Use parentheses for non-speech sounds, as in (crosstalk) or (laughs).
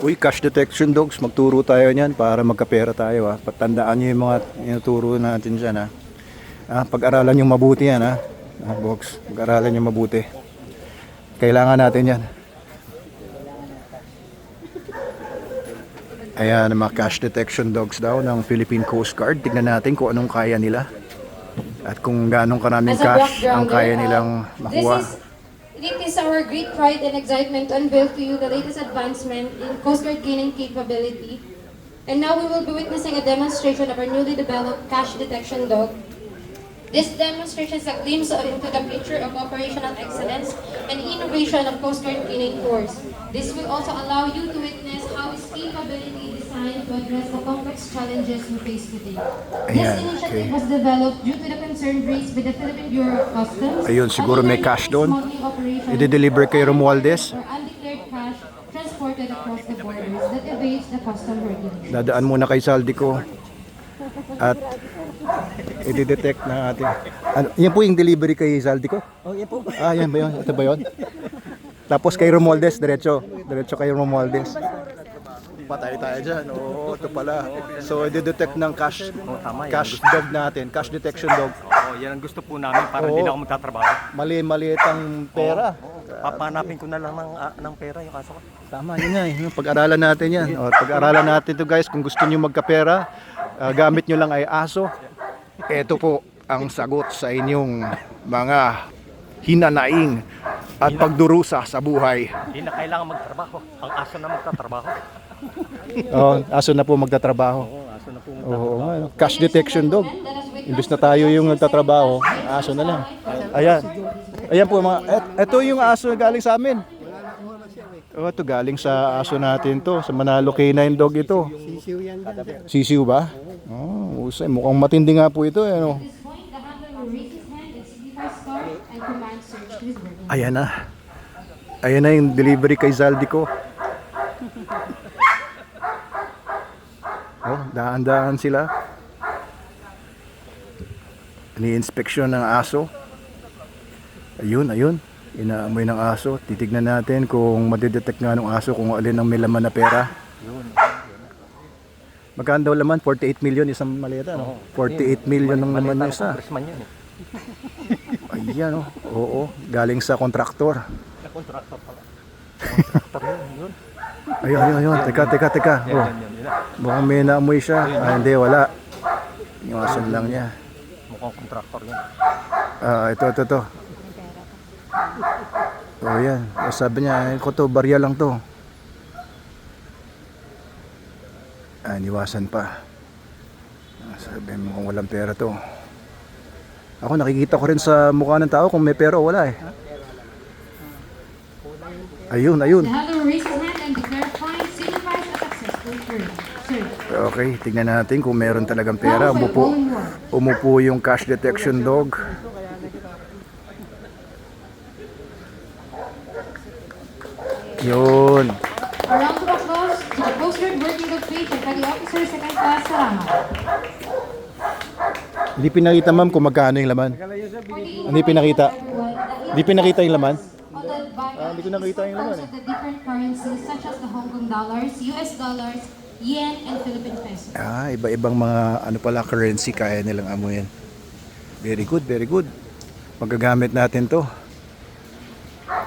Uy, cash detection dogs, magturo tayo niyan para magkapera tayo ha. Patandaan niyo yung mga inuturo natin dyan ha. Ah, pag-aralan yung mabuti yan ha. Ah, box, pag-aralan yung mabuti. Kailangan natin yan. Ayan, mga cash detection dogs daw ng Philippine Coast Guard. Tignan natin kung anong kaya nila. At kung ganong karaming cash ang kaya uh, nilang makuha. It is our great pride and excitement to unveil to you the latest advancement in Coast Guard gaining capability. And now we will be witnessing a demonstration of our newly developed cash detection dog. This demonstration is a glimpse of- into the future of operational excellence and innovation of Coast Guard Canine Force. This will also allow you to witness how its capability is designed to address the complex challenges we face today. This Ayan, initiative okay. was developed due to the concern raised by the Philippine Bureau of Customs. Ayun, siguro may cash doon. I-deliver kay Romualdez. Or undeclared cash transported across the borders that evades the custom regulations. Dadaan muna kay Saldi ko. At i-detect na natin. Ano, yan po yung delivery kay Saldi ko? Oh, yan po. Ah, yan ba yun? Ito ba yun? Tapos kay Romualdez, diretso. Diretso kay Romualdez. Patay tayo dyan. Oo, ito pala. So, i-detect ng cash, tama yan. cash dog natin. Cash detection dog. Oo, yan ang gusto po namin para hindi na ako magtatrabaho. Mali-maliit ang pera. Papanapin ko na lang ng, ah, ng pera yung kaso ko. Tama, yun nga eh. Pag-aralan natin yan. O, pag-aralan natin to guys. Kung gusto niyo magkapera, ah, gamit nyo lang ay aso. Ito po ang sagot sa inyong mga hinanaing at pagdurusa sa buhay. Hindi na kailangan magtrabaho. Ang aso na magtatrabaho. (laughs) Oh, aso na po magtatrabaho. Oo, aso na po Oo, nga, no. cash detection dog. Imbes na tayo yung nagtatrabaho, aso na lang. Ayan. Ayan po mga, et, ito yung aso na galing sa amin. Oh, ito galing sa aso natin to, sa Manalo K9 dog ito. Sisiw yan Sisiw ba? Oh, usay. Mukhang matindi nga po ito. Eh, no? At this point, the handler will raise his hand and signify start and command search to his working. Ayan na. Ayan na yung delivery kay Zaldi ko. Oh, daan-daan sila. Ni-inspeksyon ng aso. Ayun, ayun. Inaamoy ng aso. Titignan natin kung madidetect nga ng aso kung alin ang may laman na pera. Magkano daw laman? 48 million isang maleta, no? 48 million ang laman ng isa. Eh. Ayan, oh. Oo, galing sa kontraktor. Na-contractor pala. Contractor yun, yun. Ayun, ayun, ayun. Teka, teka, teka. Oh, mukhang may naamoy siya. Ah, hindi, wala. Iwasan lang niya. Mukhang contractor yun. Ah, ito, ito, ito. Oh, yan. Sabi niya, ko to, barya lang to. Ah, niwasan pa. Sabi, mukhang walang pera to. Ako nakikita ko rin sa mukha ng tao kung may pera o wala eh. Ayun, ayun. Okay, tingnan natin kung meron talagang pera. Umupo, umupo yung cash detection dog. Yun. A round of applause to the Coast Guard Working Group page and Petty Officer Second Class Salamat. Hindi pinakita ma'am kung magkano yung laman. Hindi pinakita. Hindi pinakita yung laman. Ah, hindi ko nakita yung laman eh. The different currencies such as the Hong Kong dollars, US dollars, yen, and Philippine peso. Ah, iba-ibang mga ano pala currency kaya nilang amuyin. Very good, very good. Magagamit natin to.